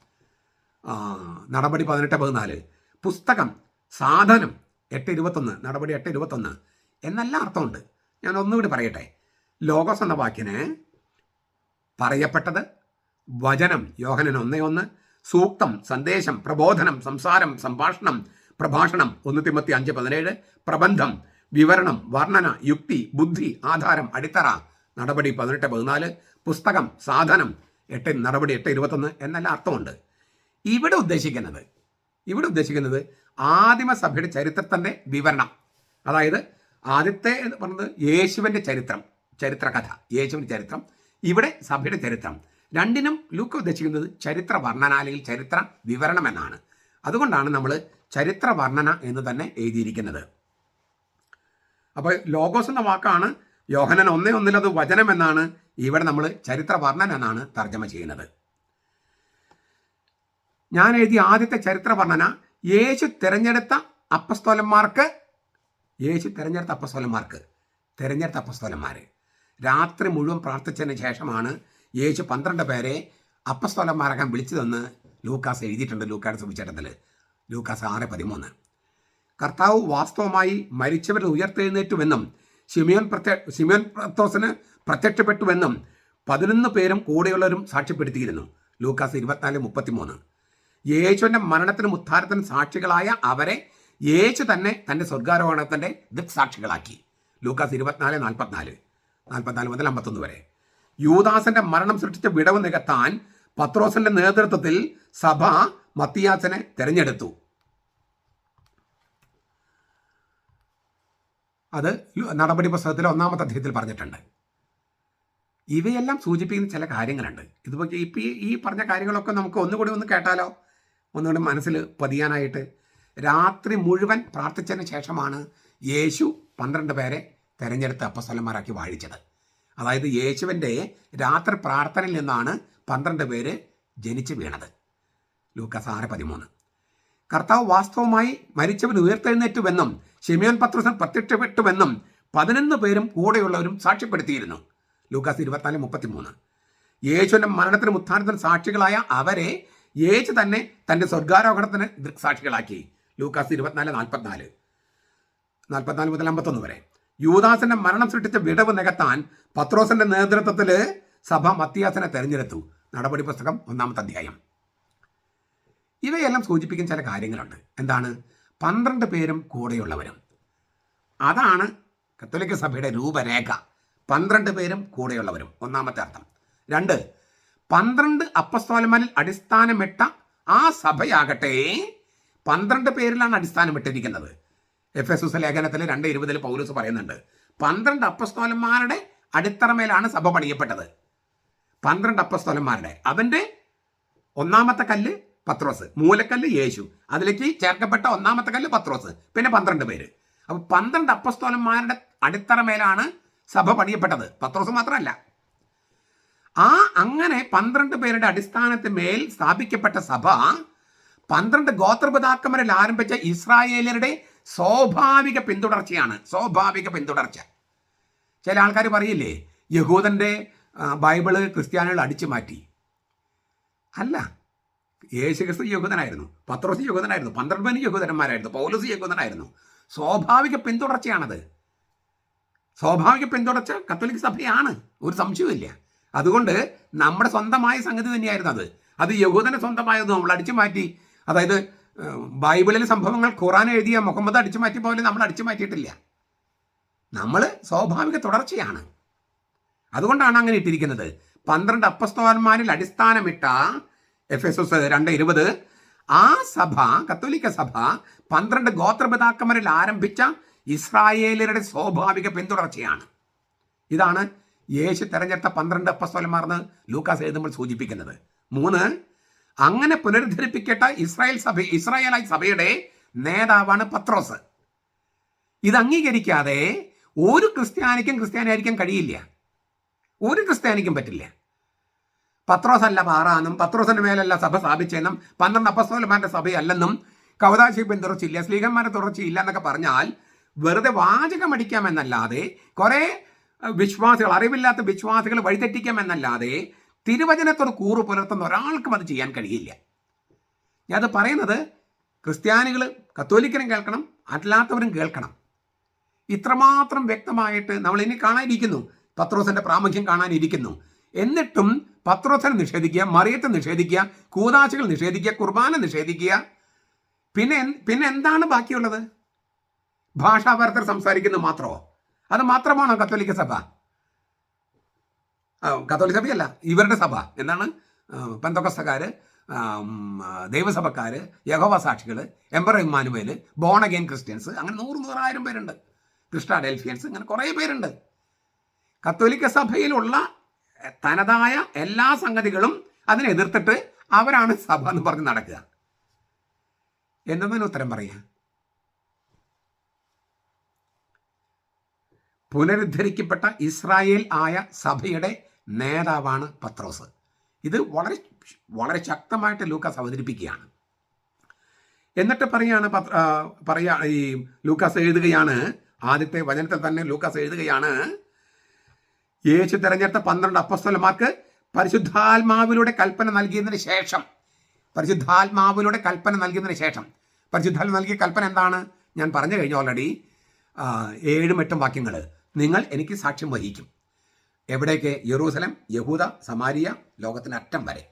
A: നടപടി പതിനെട്ട് പതിനാല്. പുസ്തകം സാധനം എട്ട് ഇരുപത്തൊന്ന്. നടപടി എട്ട് ഇരുപത്തൊന്ന്. എന്നെല്ലാം അർത്ഥമുണ്ട്. ഞാൻ ഒന്നുകൂടി പറയട്ടെ. ലോകസ് എന്ന വാക്കിന് പറയപ്പെട്ടത് വചനം യോഹനൻ ഒന്നേ ഒന്ന്. സൂക്തം സന്ദേശം പ്രബോധനം സംസാരം സംഭാഷണം പ്രഭാഷണം ഒന്ന് തിമ്മത്തി അഞ്ച് പതിനേഴ്. പ്രബന്ധം വിവരണം വർണന യുക്തി ബുദ്ധി ആധാരം അടിത്തറ. നടപടി പതിനെട്ട് പതിനാല്. പുസ്തകം സാധനം എട്ട് നടപടി എട്ട് ഇരുപത്തൊന്ന്. എന്നെല്ലാം അർത്ഥമുണ്ട്. ഇവിടെ ഉദ്ദേശിക്കുന്നത് ഇവിടെ ഉദ്ദേശിക്കുന്നത് ആദിമസഭയുടെ ചരിത്രത്തിന്റെ വിവരണം. അതായത് ആദ്യത്തെ എന്ന് പറഞ്ഞത് യേശുവിന്റെ ചരിത്രം ചരിത്രകഥ യേശുവിന്റെ ചരിത്രം ഇവിടെ സഭയുടെ ചരിത്രം. രണ്ടിനും ലൂക്ക ഉദ്ദേശിക്കുന്നത് ചരിത്ര വർണന അല്ലെങ്കിൽ ചരിത്ര വിവരണം എന്നാണ്. അതുകൊണ്ടാണ് നമ്മൾ ചരിത്ര വർണന എന്ന് തന്നെ എഴുതിയിരിക്കുന്നത്. അപ്പോൾ ലോഗോസ് എന്ന വാക്കാണ് യോഹനൻ ഒന്നേ ഒന്നിലത് വചനം എന്നാണ് ഇവിടെ നമ്മൾ ചരിത്ര വർണന എന്നാണ് തർജമ ചെയ്യുന്നത്. ഞാൻ എഴുതിയ ആദ്യത്തെ ചരിത്ര വർണന യേശു തിരഞ്ഞെടുത്ത അപ്പസ്തോലന്മാർക്ക് യേശു തിരഞ്ഞെടുത്ത അപ്പസ്തോലന്മാർക്ക് തിരഞ്ഞെടുത്ത അപ്പസ്തോലന്മാർ രാത്രി മുഴുവൻ പ്രാർത്ഥിച്ചതിന് ശേഷമാണ് യേശു പന്ത്രണ്ട് പേരെ അപ്പസ്തോലന്മാരാക്കാൻ വിളിച്ചതെന്ന് ലൂക്കാസ് എഴുതിയിട്ടുണ്ട് ലൂക്കാട് സുവിശേഷത്തിൽ ലൂക്കാസ് ആറ് പതിമൂന്ന്. കർത്താവ് വാസ്തവമായി മരിച്ചവരെ ഉയർത്തെഴുന്നേറ്റുവെന്നും ഷിമിയോൻ പ്രത്യ ഷിമിയോൻ പ്രത്തോസിന് പ്രത്യക്ഷപ്പെട്ടുവെന്നും പതിനൊന്ന് പേരും കൂടെയുള്ളവരും സാക്ഷ്യപ്പെടുത്തിയിരുന്നു. ലൂക്കാസ് ഇരുപത്തിനാല് മുപ്പത്തിമൂന്ന്. യേശുവിന്റെ മരണത്തിനും ഉദ്ധാരത്തിനും സാക്ഷികളായ അവരെ യേശു തന്നെ തന്റെ സ്വർഗാരോഹണത്തിന്റെ ദൃക്സാക്ഷികളാക്കി ലൂക്കാസ് ഇരുപത്തിനാല് നാൽപ്പത്തിനാല്. നാൽപ്പത്തിനാല് മുതൽ അമ്പത്തൊന്ന് വരെ. യൂദാസിന്റെ മരണം സൃഷ്ടിച്ച വിടവ് നികത്താൻ പത്രോസിന്റെ നേതൃത്വത്തിൽ സഭ മത്തിയാസിനെ തെരഞ്ഞെടുത്തു. അത് നടപടി പുസ്തകത്തിലെ ഒന്നാമത്തെ അധ്യയത്തിൽ പറഞ്ഞിട്ടുണ്ട്. ഇവയെല്ലാം സൂചിപ്പിക്കുന്ന ചില കാര്യങ്ങളുണ്ട്. ഇതുപോലെ ഇപ്പം ഈ പറഞ്ഞ കാര്യങ്ങളൊക്കെ നമുക്ക് ഒന്നുകൂടി ഒന്ന് കേട്ടാലോ? ഒന്നുകൂടി മനസ്സിൽ പതിയാനായിട്ട് രാത്രി മുഴുവൻ പ്രാർത്ഥിച്ചതിന് ശേഷമാണ് യേശു പന്ത്രണ്ട് പേരെ തെരഞ്ഞെടുത്ത് അപ്പസ്വലന്മാരാക്കി വാഴിച്ചത്. അതായത് യേശുവിന്റെ രാത്രി പ്രാർത്ഥനയിൽ നിന്നാണ് പന്ത്രണ്ട് പേര് ജനിച്ച് വീണത്. ലൂക്കസ് ആറ് പതിമൂന്ന്. കർത്താവ് വാസ്തവമായി മരിച്ചവൻ ഉയർത്തെഴുന്നേറ്റുവെന്നും ഷിമിയോൻ പത്രസൻ പ്രത്യക്ഷപ്പെട്ടുവെന്നും പതിനൊന്ന് പേരും കൂടെയുള്ളവരും സാക്ഷ്യപ്പെടുത്തിയിരുന്നു. ലൂക്കാസ് ഇരുപത്തിനാല് മുപ്പത്തിമൂന്ന്. യേശുവിന്റെ മരണത്തിനും ഉത്ഥാനത്തിനും സാക്ഷികളായ അവരെ യേശു തന്നെ തന്റെ സ്വർഗാരോഹണത്തിന് സാക്ഷികളാക്കി. ലൂക്കാസ് ഇരുപത്തിനാല് നാൽപ്പത്തിനാല്. നാൽപ്പത്തിനാല് മുതൽ അമ്പത്തൊന്ന് വരെ. യൂദാസിന്റെ മരണം സൃഷ്ടിച്ച വിടവ് നികത്താൻ പത്രോസിന്റെ നേതൃത്വത്തിൽ സഭ മത്തിയാസിനെ തെരഞ്ഞെടുത്തു. നടപടി പുസ്തകം ഒന്നാമത്തെ അധ്യായം. ഇവയെല്ലാം സൂചിപ്പിക്കുന്ന ചില കാര്യങ്ങളുണ്ട്. എന്താണ്? പന്ത്രണ്ട് പേരും കൂടെയുള്ളവരും. അതാണ് കത്തോലിക്ക സഭയുടെ രൂപരേഖ. പന്ത്രണ്ട് പേരും കൂടെയുള്ളവരും. ഒന്നാമത്തെ അർത്ഥം. രണ്ട് പന്ത്രണ്ട് അപ്പസ്തോലന്മാരിൽ അടിസ്ഥാനമിട്ട ആ സഭയാകട്ടെ. പന്ത്രണ്ട് പേരിലാണ് അടിസ്ഥാനമിട്ടിരിക്കുന്നത്. എഫ് എസ് എസ് ലേഖനത്തിൽ രണ്ട് ഇരുപതിൽ പൗലൂസ് പറയുന്നുണ്ട്. പന്ത്രണ്ട് അപ്പസ്തോലന്മാരുടെ അടിത്തറമേലാണ് സഭ പണിയപ്പെട്ടത്. പന്ത്രണ്ട് അപ്പസ്തോലന്മാരുടെ. അതിന്റെ ഒന്നാമത്തെ കല്ല് പത്രോസ് മൂലക്കല്ല് യേശു. അതിലേക്ക് ചേർക്കപ്പെട്ട ഒന്നാമത്തെ കല്ല് പത്രോസ് പിന്നെ പന്ത്രണ്ട് പേര്. അപ്പൊ പന്ത്രണ്ട് അപ്പസ്തോലന്മാരുടെ അടിത്തറമേലാണ് സഭ പണിയപ്പെട്ടത്. പത്രോസ് മാത്രമല്ല ആ അങ്ങനെ പന്ത്രണ്ട് പേരുടെ അടിസ്ഥാനത്തിന്മേൽ സ്ഥാപിക്കപ്പെട്ട സഭ പന്ത്രണ്ട് ഗോത്രപിതാക്കന്മാരിൽ ആരംഭിച്ച ഇസ്രായേലരുടെ സ്വാഭാവിക പിന്തുടർച്ചയാണ്. സ്വാഭാവിക പിന്തുടർച്ച. ചില ആൾക്കാർ പറയില്ലേ യഹൂദന്റെ ബൈബിൾ ക്രിസ്ത്യാനികൾ അടിച്ചു മാറ്റി. അല്ല യേശുക്രിസ്തു യഹൂദനായിരുന്നു പത്രോസ് യഹൂദനായിരുന്നു പന്ത്രണ്ട് പേര് യഹൂദന്മാരായിരുന്നു പൗലോസ് യഹൂദനായിരുന്നു. സ്വാഭാവിക പിന്തുടർച്ചയാണത്. സ്വാഭാവിക പിന്തുടർച്ച കത്തോലിക് സഭയാണ് ഒരു സംശയവുമില്ല. അതുകൊണ്ട് നമ്മുടെ സ്വന്തമായ സംഗതി തന്നെയായിരുന്നു അത്. അത് യഹൂദന സ്വന്തമായത് നമ്മൾ അടിച്ചു മാറ്റി. അതായത് ബൈബിളിലെ സംഭവങ്ങൾ ഖുറാൻ എഴുതിയ മുഹമ്മദ് അടിച്ചു മാറ്റി പോലെ നമ്മൾ അടിച്ചു മാറ്റിയിട്ടില്ല. നമ്മൾ സ്വാഭാവിക തുടർച്ചയാണ്. അതുകൊണ്ടാണ് അങ്ങനെ ഇട്ടിരിക്കുന്നത്. പന്ത്രണ്ട് അപ്പസ്തോന്മാരിൽ അടിസ്ഥാനമിട്ട എഫ് എസ് എസ് രണ്ട് ഇരുപത് ആ സഭ കത്തോലിക്ക സഭ പന്ത്രണ്ട് ഗോത്രപിതാക്കന്മാരിൽ ആരംഭിച്ച ഇസ്രായേലരുടെ സ്വാഭാവിക പിന്തുടർച്ചയാണ്. ഇതാണ് യേശു തെരഞ്ഞെടുത്ത പന്ത്രണ്ട് അപ്പസ്തോലന്മാർന്ന് ലൂക്കാസ് എഴുതുമ്പോൾ സൂചിപ്പിക്കുന്നത്. മൂന്ന് അങ്ങനെ പുനരുദ്ധരിപ്പിക്കട്ട ഇസ്രായേൽ സഭ ഇസ്രായേലായി സഭയുടെ നേതാവാണ് പത്രോസ്. ഇത് അംഗീകരിക്കാതെ ഒരു ക്രിസ്ത്യാനിക്കും ക്രിസ്ത്യാനിയായിരിക്കാൻ കഴിയില്ല. ഒരു ക്രിസ്ത്യാനിക്കും പറ്റില്ല. പത്രോസ് അല്ല പത്രോസിന് മേലല്ല സഭ സ്ഥാപിച്ചെന്നും പന്ത്രണ്ട് അപ്പസ്തോലന്മാരുടെ സഭയല്ലെന്നും കവതാശി പിന്തുടർച്ചയില്ല സ്ലീഹന്മാരെ തുടർച്ചയില്ല എന്നൊക്കെ പറഞ്ഞാൽ വെറുതെ വാചകമടിക്കാമെന്നല്ലാതെ കുറെ വിശ്വാസികൾ അറിവില്ലാത്ത വിശ്വാസികൾ വഴിതെറ്റിക്കാമെന്നല്ലാതെ തിരുവചനത്തോട് കൂറു പുലർത്തുന്ന ഒരാൾക്കും അത് ചെയ്യാൻ കഴിയില്ല. ഞാൻ അത് പറയുന്നത് ക്രിസ്ത്യാനികൾ കത്തോലിക്കനും കേൾക്കണം അല്ലാത്തവരും കേൾക്കണം. ഇത്രമാത്രം വ്യക്തമായിട്ട് നമ്മൾ ഇനി കാണാനിരിക്കുന്നു. പത്രോസിന്റെ പ്രാമുഖ്യം കാണാനിരിക്കുന്നു. എന്നിട്ടും പത്രോസിനെ നിഷേധിക്കുക മറിയത്തെ നിഷേധിക്കുക കൂതാശകൾ നിഷേധിക്കുക കുർബാന നിഷേധിക്കുക. പിന്നെ പിന്നെ എന്താണ് ബാക്കിയുള്ളത്? ഭാഷാപരത്തിൽ സംസാരിക്കുന്നത് മാത്രമോ അത് മാത്രമാണോ കത്തോലിക്ക സഭ? കത്തോലിക്ക സഭയല്ല ഇവരുടെ സഭ. എന്താണ്? പെന്തക്കൊസ്തക്കാര് ദൈവസഭക്കാര് യഹോവ സാക്ഷികൾ എംബർ ഇമ്മാനുവേൽ ബോൺ അഗെയിൻ ക്രിസ്ത്യൻസ് അങ്ങനെ നൂറ് നൂറായിരം പേരുണ്ട്. ക്രിസ്റ്റ ഡെൽഫിയൻസ് അങ്ങനെ കുറേ പേരുണ്ട്. കത്തോലിക്ക സഭയിലുള്ള തനതായ എല്ലാ സംഗതികളും അതിനെ എതിർത്തിട്ട് അവരാണ് സഭ എന്ന് പറഞ്ഞ് നടക്കുക. എന്തെന്നതിന് ഉത്തരം പറയാ പുനരുദ്ധരിക്കപ്പെട്ട ഇസ്രായേൽ ആയ സഭയുടെ നേതാവാണ് പത്രോസ്. ഇത് വളരെ വളരെ ശക്തമായിട്ട് ലൂക്കാസ് അവതരിപ്പിക്കുകയാണ്. എന്നിട്ട് പറയാണ് പത്ര- പറയാ ഈ ലൂക്കാസ് എഴുതുകയാണ് ആദ്യത്തെ വചനത്തിൽ തന്നെ ലൂക്കാസ് എഴുതുകയാണ് യേശു തെരഞ്ഞെടുത്ത പന്ത്രണ്ട് അപ്പസ്തലന്മാർക്ക് പരിശുദ്ധാത്മാവിലൂടെ കൽപ്പന നൽകിയതിന് ശേഷം പരിശുദ്ധാത്മാവിലൂടെ കൽപ്പന നൽകിയതിന് ശേഷം. പരിശുദ്ധാത്മ നൽകിയ കൽപ്പന എന്താണ്? ഞാൻ പറഞ്ഞു കഴിഞ്ഞു ഓൾറെഡി ഏഴും എട്ടും വാക്യങ്ങൾ നിങ്ങൾ എനിക്ക് സാക്ഷ്യം വഹിക്കും. എവിടേക്ക്? യെറൂസലം യഹൂദ സമാരിയ ലോകത്തിന് അറ്റം വരെ.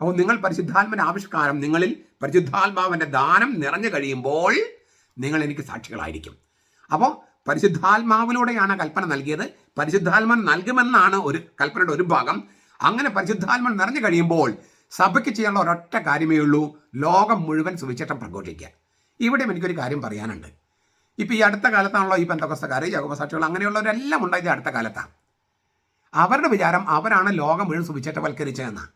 A: അപ്പോൾ നിങ്ങൾ പരിശുദ്ധാത്മന്റെ ആവിഷ്കാരം നിങ്ങളിൽ പരിശുദ്ധാത്മാവിന്റെ ദാനം നിറഞ്ഞു കഴിയുമ്പോൾ നിങ്ങൾ എനിക്ക് സാക്ഷികളായിരിക്കും. അപ്പോൾ പരിശുദ്ധാത്മാവിലൂടെയാണ് കൽപ്പന നൽകിയത്. പരിശുദ്ധാത്മൻ നൽകുമെന്നാണ് ഒരു കൽപ്പനയുടെ ഒരു ഭാഗം. അങ്ങനെ പരിശുദ്ധാത്മൻ നിറഞ്ഞു കഴിയുമ്പോൾ സഭയ്ക്ക് ചെയ്യാനുള്ള ഒരൊറ്റ കാര്യമേ ഉള്ളൂ. ലോകം മുഴുവൻ സുവിശേഷം പ്രഘോഷിക്കുക ഇവിടെ എനിക്കൊരു കാര്യം പറയാനുണ്ട്. ഇപ്പം ഈ അടുത്ത കാലത്താണല്ലോ ഈ പെന്തക്കൊസ്തക്കാർ യോഗസാക്ഷികൾ അങ്ങനെയുള്ളവരെല്ലാം ഉണ്ടായത് അടുത്ത കാലത്താണ് അവരുടെ വിചാരം അവരാണ് ലോകം മുഴുവൻ സുവിശേഷവൽക്കരിച്ചതെന്നാണ്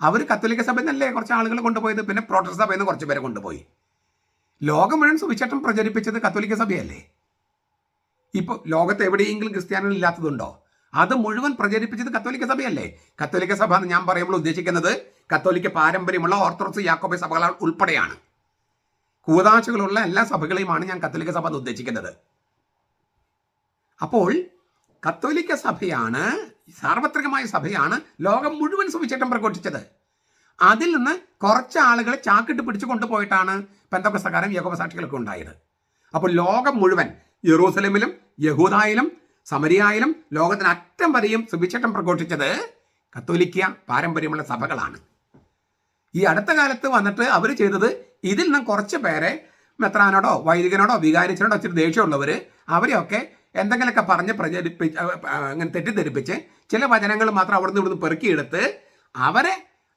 A: അവർ കത്തോലിക്ക സഭയിൽ നിന്നല്ലേ കുറച്ച് ആളുകൾ കൊണ്ടുപോയത്? പിന്നെ പ്രോട്ടസ് സഭയിൽ നിന്ന് കുറച്ച് പേരെ കൊണ്ടുപോയി. ലോകം മുഴുവൻ സുവിശേഷം പ്രചരിപ്പിച്ചത് കത്തോലിക്ക സഭയല്ലേ? ഇപ്പോൾ ലോകത്ത് എവിടെയെങ്കിലും ക്രിസ്ത്യാനികൾ ഇല്ലാത്തതുണ്ടോ? അത് മുഴുവൻ പ്രചരിപ്പിച്ചത് കത്തോലിക്ക സഭയല്ലേ? കത്തോലിക്ക സഭ എന്ന് ഞാൻ പറയുമ്പോൾ ഉദ്ദേശിക്കുന്നത് കത്തോലിക്ക പാരമ്പര്യമുള്ള ഓർത്തഡോക്സ് യാക്കോബ സഭകളാൽ ഉൾപ്പെടെയാണ്. കൂതാശകളുള്ള എല്ലാ സഭകളെയുമാണ് ഞാൻ കത്തോലിക്ക സഭ എന്ന് ഉദ്ദേശിക്കുന്നത്. അപ്പോൾ കത്തോലിക്ക സഭയാണ് സാർവത്രികമായ സഭയാണ് ലോകം മുഴുവൻ സുവിശേഷം പ്രഘോഷിച്ചത്. അതിൽ നിന്ന് കുറച്ച് ആളുകളെ ചാക്കിട്ട് പിടിച്ചു കൊണ്ടുപോയിട്ടാണ് പെന്തക്കസ്തക്കാരും യഹോവസാക്ഷികളൊക്കെ ഉണ്ടായത്. അപ്പോൾ ലോകം മുഴുവൻ യെറൂസലേമിലും യഹൂദായിലും സമരിയായാലും ലോകത്തിന് അറ്റം വരെയും സുവിശേഷം പ്രഘോഷിച്ചത് കത്തോലിക്ക പാരമ്പര്യമുള്ള സഭകളാണ്. ഈ അടുത്ത കാലത്ത് വന്നിട്ട് അവർ ചെയ്തത് ഇതിൽ നിന്ന് കുറച്ച് പേരെ മെത്രാനോടോ വൈദികനോടോ വികാരിച്ചനോടോ ഇച്ചിരി ദേഷ്യമുള്ളവർ അവരെയൊക്കെ എന്തെങ്കിലുമൊക്കെ പറഞ്ഞ് പ്രചരിപ്പിച്ച് അങ്ങനെ തെറ്റിദ്ധരിപ്പിച്ച് ചില വചനങ്ങൾ മാത്രം അവിടുന്ന് ഇവിടുന്ന് പെറുക്കിയെടുത്ത് അവരെ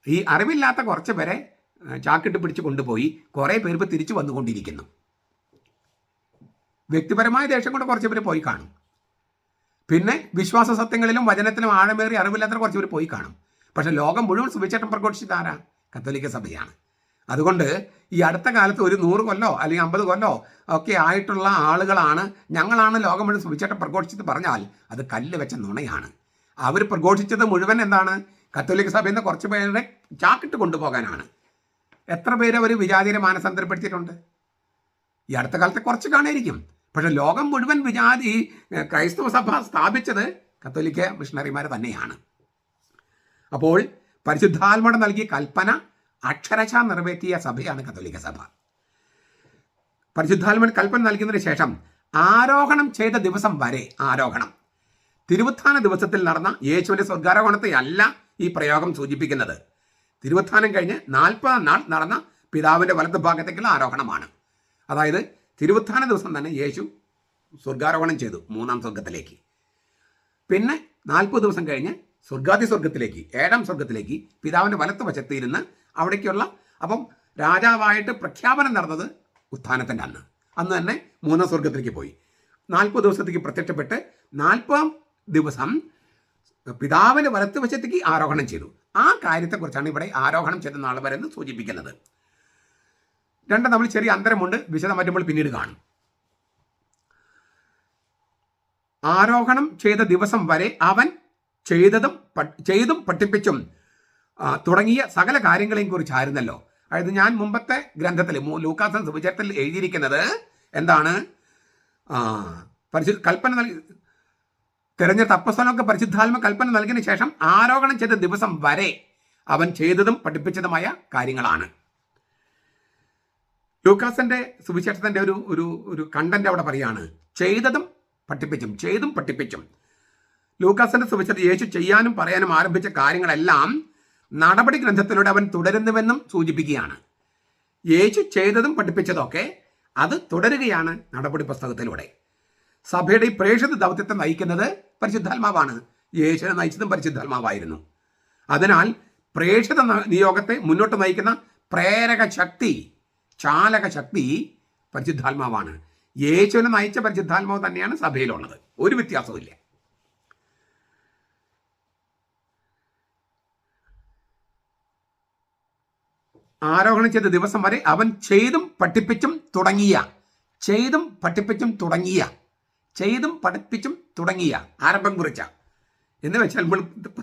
A: ഈ അറിവില്ലാത്ത കുറച്ച് പേരെ ചാക്കിട്ട് പിടിച്ച് കൊണ്ടുപോയി കുറേ പേര് ഇപ്പോൾ തിരിച്ചു വന്നുകൊണ്ടിരിക്കുന്നു. വ്യക്തിപരമായ ദേഷ്യം കൊണ്ട് കുറച്ച് പേര് പോയി കാണും. പിന്നെ വിശ്വാസ സത്യങ്ങളിലും വചനത്തിലും ആഴമേറി അറിവില്ലാത്ത കുറച്ച് പേര് പോയി കാണും. പക്ഷെ ലോകം മുഴുവൻ സുവിശേഷം പ്രകോഷിച്ചിട്ട് ആരാ? കത്തോലിക്ക സഭയാണ്. അതുകൊണ്ട് ഈ അടുത്ത കാലത്ത് ഒരു നൂറ് കൊല്ലോ അല്ലെങ്കിൽ അമ്പത് കൊല്ലോ ഒക്കെ ആയിട്ടുള്ള ആളുകളാണ്. ഞങ്ങളാണ് ലോകം മുഴുവൻ സുവിശേഷം പ്രഘോഷിച്ചത് പറഞ്ഞാൽ അത് കല്ല് വെച്ച നുണയാണ്. അവർ പ്രഘോഷിച്ചത് മുഴുവൻ എന്താണ്? കത്തോലിക്ക സഭയിൽ നിന്ന് കുറച്ച് പേരുടെ ചാക്കിട്ട് കൊണ്ടുപോകാനാണ്. എത്ര പേര് അവർ വിജാതിരെ മാനസാന്തരപ്പെടുത്തിയിട്ടുണ്ട്? ഈ അടുത്ത കാലത്തെ കുറച്ച് കാണായിരിക്കും പക്ഷെ ലോകം മുഴുവൻ വിജാതി ക്രൈസ്തവ സഭ സ്ഥാപിച്ചത് കത്തോലിക്ക മിഷണറിമാർ തന്നെയാണ്. അപ്പോൾ പരിശുദ്ധാത്മയുടെ നൽകിയ കൽപ്പന അക്ഷരശ നിറവേറ്റിയ സഭയാണ് കത്തോലിക്ക സഭ. പരിശുദ്ധാത്മൻ കൽപ്പന നൽകിയതിനു ശേഷം ആരോഹണം ചെയ്ത ദിവസം വരെ ആരോഹണം. തിരുവുത്ഥാന ദിവസത്തിൽ നടന്ന യേശുവിന്റെ സ്വർഗാരോഹണത്തെ അല്ല ഈ പ്രയോഗം സൂചിപ്പിക്കുന്നത്. തിരുവുത്ഥാനം കഴിഞ്ഞ് നാൽപ്പതാം നാൾ നടന്ന പിതാവിന്റെ വലത് ഭാഗത്തേക്കുള്ള ആരോഹണമാണ്. അതായത് തിരുവുത്ഥാന ദിവസം തന്നെ യേശു സ്വർഗാരോഹണം ചെയ്തു മൂന്നാം സ്വർഗത്തിലേക്ക്. പിന്നെ നാൽപ്പത് ദിവസം കഴിഞ്ഞ് സ്വർഗാതി സ്വർഗത്തിലേക്ക് ഏഴാം സ്വർഗത്തിലേക്ക് പിതാവിന്റെ വലത്ത് വശത്ത് ഇരുന്ന് അവിടേക്കുള്ള അപ്പം രാജാവായിട്ട് പ്രഖ്യാപനം നടന്നത് ഉത്ഥാനത്തിന്റെ അന്ന്. അന്ന് തന്നെ മൂന്നാം സ്വർഗത്തിലേക്ക് പോയി. നാൽപ്പത് ദിവസത്തേക്ക് പ്രത്യക്ഷപ്പെട്ട് നാൽപ്പതാം ദിവസം പിതാവിന്റെ വലത്ത് വശത്തേക്ക് ആരോഹണം ചെയ്തു. ആ കാര്യത്തെക്കുറിച്ചാണ് ഇവിടെ ആരോഹണം ചെയ്ത നാൾ വരെ എന്ന് സൂചിപ്പിക്കുന്നത്. രണ്ടും നമ്മൾ ചെറിയ അന്തരമുണ്ട്. വിശദം വരുമ്പോൾ പിന്നീട് കാണും. ആരോഹണം ചെയ്ത ദിവസം വരെ അവൻ ചെയ്തതും ചെയ്തും പഠിപ്പിച്ചും തുടങ്ങിയ സകല കാര്യങ്ങളെയും കുറിച്ചായിരുന്നല്ലോ. അതായത് ഞാൻ മുമ്പത്തെ ഗ്രന്ഥത്തിൽ ലൂക്കാസൻ സുവിചേരത്തിൽ എഴുതിയിരിക്കുന്നത് എന്താണ്? ആ, പരിശു കൽപ്പന നൽകി തിരഞ്ഞ തപ്പസ്വനൊക്കെ പരിശുദ്ധാത്മ കൽപ്പന നൽകിയതിനു ശേഷം ആരോഹണം ചെയ്ത ദിവസം വരെ അവൻ ചെയ്തതും പഠിപ്പിച്ചതുമായ കാര്യങ്ങളാണ്. ലൂക്കാസിന്റെ സുവിശേഷത്തിന്റെ ഒരു ഒരു ഒരു കണ്ടന്റ് അവിടെ പറയാണ്. ചെയ്തതും പഠിപ്പിച്ചും ചെയ്തും പഠിപ്പിച്ചും. ലൂക്കാസിന്റെ സുവിശേഷം യേശു ചെയ്യാനും പറയാനും ആരംഭിച്ച കാര്യങ്ങളെല്ലാം നടപടി ഗ്രന്ഥത്തിലൂടെ അവൻ തുടരുന്നുവെന്നും സൂചിപ്പിക്കുകയാണ്. യേശു ചെയ്തതും പഠിപ്പിച്ചതൊക്കെ അത് തുടരുകയാണ് നടപടി പുസ്തകത്തിലൂടെ. സഭയുടെ ഈ പ്രേക്ഷിത ദൗത്യത്തെ നയിക്കുന്നത് പരിശുദ്ധാത്മാവാണ്. യേശുവിനെ നയിച്ചതും പരിശുദ്ധാത്മാവായിരുന്നു. അതിനാൽ പ്രേക്ഷിത നിയോഗത്തെ മുന്നോട്ട് നയിക്കുന്ന പ്രേരക ശക്തി ചാലക ശക്തി പരിശുദ്ധാത്മാവാണ്. യേശുവിനെ നയിച്ച പരിശുദ്ധാത്മാവ് തന്നെയാണ് സഭയിലുള്ളത്. ഒരു വ്യത്യാസവും ആരോഹണം ചെയ്ത ദിവസം വരെ അവൻ ചെയ്തും പഠിപ്പിച്ചും തുടങ്ങിയ. ചെയ്തും പഠിപ്പിച്ചും തുടങ്ങിയ. ചെയ്തും പഠിപ്പിച്ചും തുടങ്ങിയ. ആരംഭം കുറിച്ച. എന്ന് വെച്ചാൽ നമ്മൾ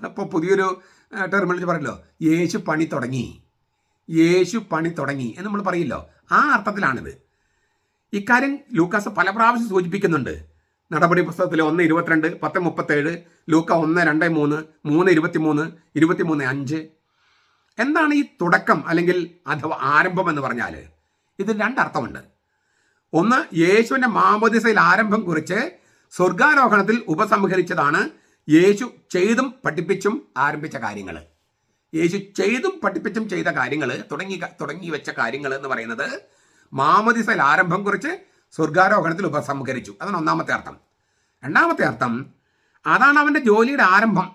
A: ഇപ്പോൾ പുതിയൊരു ടെർമിനോളജി പറയല്ലോ യേശു പണി തുടങ്ങി. യേശു പണി തുടങ്ങി. എന്ന് നമ്മൾ പറയില്ലോ. ആ അർത്ഥത്തിലാണിത്. ഇക്കാര്യം ലൂക്കാസ് പല പ്രാവശ്യം സൂചിപ്പിക്കുന്നുണ്ട്. നടപടി പുസ്തകത്തിൽ ഒന്ന് ഇരുപത്തിരണ്ട് പത്ത് മുപ്പത്തേഴ് ലൂക്ക ഒന്ന് രണ്ട് മൂന്ന് മൂന്ന് ഇരുപത്തിമൂന്ന് ഇരുപത്തിമൂന്ന് അഞ്ച് എന്താണ് ഈ തുടക്കം അല്ലെങ്കിൽ അഥവാ ആരംഭം എന്ന് പറഞ്ഞാൽ ഇതിന് രണ്ടർത്ഥമുണ്ട് ഒന്ന് യേശുവിന്റെ മാമോദിസയിൽ ആരംഭം കുറിച്ച് സ്വർഗാരോഹണത്തിൽ ഉപസംഹരിച്ചതാണ് യേശു ചെയ്തും പഠിപ്പിച്ചും ആരംഭിച്ച കാര്യങ്ങൾ യേശു ചെയ്തും പഠിപ്പിച്ചും ചെയ്ത കാര്യങ്ങൾ തുടങ്ങി തുടങ്ങി വെച്ച കാര്യങ്ങൾ എന്ന് പറയുന്നത് മാമോദിസയിൽ ആരംഭം കുറിച്ച് സ്വർഗാരോഹണത്തിൽ ഉപസംഹരിച്ചു. അതാണ് ഒന്നാമത്തെ അർത്ഥം. രണ്ടാമത്തെ അർത്ഥം അതാണ് അവന്റെ ജോലിയുടെ ആരംഭം.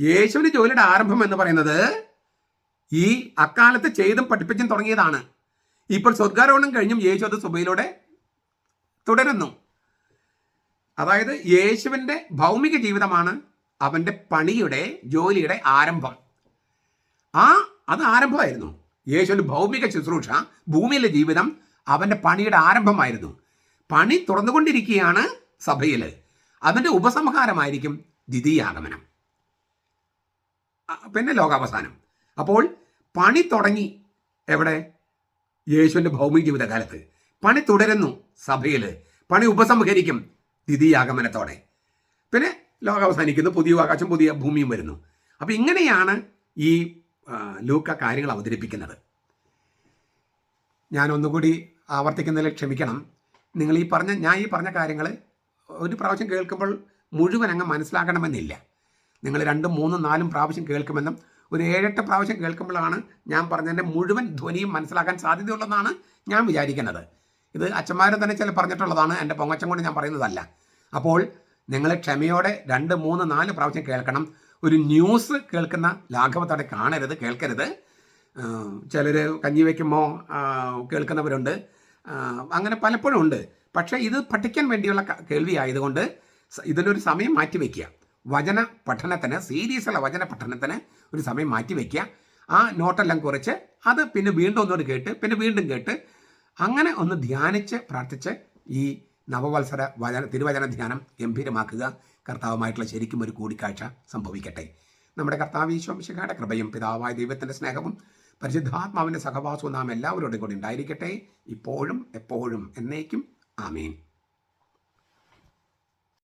A: യേശുവിന്റെ ജോലിയുടെ ആരംഭം എന്ന് പറയുന്നത് ഈ അക്കാലത്ത് ചെയ്തും പഠിപ്പിച്ചും തുടങ്ങിയതാണ്. ഇപ്പോൾ സ്വർഗാരോഹണം കഴിഞ്ഞും യേശു അത് സുബയിലൂടെ തുടരുന്നു. അതായത് യേശുവിന്റെ ഭൗമിക ജീവിതമാണ് അവന്റെ പണിയുടെ ജോലിയുടെ ആരംഭം. ആ അത് ആരംഭമായിരുന്നു. യേശുവിന്റെ ഭൗമിക ശുശ്രൂഷ ഭൂമിയിലെ ജീവിതം അവന്റെ പണിയുടെ ആരംഭമായിരുന്നു. പണി തുറന്നുകൊണ്ടിരിക്കുകയാണ് സഭയിൽ അതിന്റെ ഉപസംഹാരമായിരിക്കും ദ്വിതീയാഗമനം. പിന്നെ ലോകാവസാനം. അപ്പോൾ പണി തുടങ്ങി എവിടെ? യേശുവിന്റെ ഭൗമിക ജീവിതകാലത്ത് പണി തുടരുന്നു സഭയിൽ പണി ഉപസംഹരിക്കും ദ്വിതീയാഗമനത്തോടെ പിന്നെ ലോകം അവസാനിക്കുന്നു പുതിയ ആകാശം പുതിയ ഭൂമിയും വരുന്നു. അപ്പം ഇങ്ങനെയാണ് ഈ ലൂക്ക കാര്യങ്ങൾ അവതരിപ്പിക്കുന്നത്. ഞാൻ ഒന്നുകൂടി ആവർത്തിക്കുന്നതിൽ ക്ഷമിക്കണം. നിങ്ങൾ ഈ പറഞ്ഞ ഞാൻ ഈ പറഞ്ഞ കാര്യങ്ങൾ ഒരു പ്രാവശ്യം കേൾക്കുമ്പോൾ മുഴുവൻ അങ്ങ് മനസ്സിലാക്കണമെന്നില്ല നിങ്ങൾ രണ്ടും മൂന്നും നാലും പ്രാവശ്യം കേൾക്കുമെന്നും ഒരു ഏഴെട്ട് പ്രാവശ്യം കേൾക്കുമ്പോഴാണ് ഞാൻ പറഞ്ഞതിന്റെ മുഴുവൻ ധ്വനിയും മനസ്സിലാക്കാൻ സാധ്യതയുള്ളതെന്നാണ് ഞാൻ വിചാരിക്കുന്നത്. ഇത് അച്ഛന്മാരും തന്നെ ചില പറഞ്ഞിട്ടുള്ളതാണ് എന്റെ പൊങ്ങച്ചം കൊണ്ട് ഞാൻ പറയുന്നതല്ല. അപ്പോൾ നിങ്ങൾ ക്ഷമയോടെ രണ്ട് മൂന്ന് നാല് പ്രാവശ്യം കേൾക്കണം. ഒരു ന്യൂസ് കേൾക്കുന്ന ലാഘവത്തോടെ കാണരുത് കേൾക്കരുത്. ചിലർ കഞ്ഞി വയ്ക്കുമ്പോൾ കേൾക്കുന്നവരുണ്ട്. അങ്ങനെ പലപ്പോഴും ഉണ്ട്. പക്ഷേ ഇത് പഠിക്കാൻ വേണ്ടിയുള്ള കേൾവി ആയതുകൊണ്ട് ഇതിനൊരു സമയം മാറ്റി വയ്ക്കുക. വചന പഠനത്തിന് സീരീസുള്ള വചന പഠനത്തിന് ഒരു സമയം മാറ്റി വയ്ക്കുക ആ നോട്ടെല്ലാം കുറച്ച് അത് പിന്നെ വീണ്ടും ഒന്നുകൂടി കേട്ട് പിന്നെ വീണ്ടും കേട്ട് അങ്ങനെ ഒന്ന് ധ്യാനിച്ച് പ്രാർത്ഥിച്ച് ഈ നവവത്സര വചന തിരുവചന ധ്യാനം ഗംഭീരമാക്കുക. കർത്താവുമായിട്ടുള്ള ശരിക്കും ഒരു കൂടിക്കാഴ്ച സംഭവിക്കട്ടെ. നമ്മുടെ കർത്താവ് ഈശോമിശിഖയുടെ കൃപയും പിതാവായ ദൈവത്തിന്റെ സ്നേഹവും പരിശുദ്ധാത്മാവിന്റെ സഹവാസവും നാം എല്ലാവരോടും കൂടി ഉണ്ടായിരിക്കട്ടെ. ഇപ്പോഴും എപ്പോഴും എന്നേക്കും. ആമീൻ.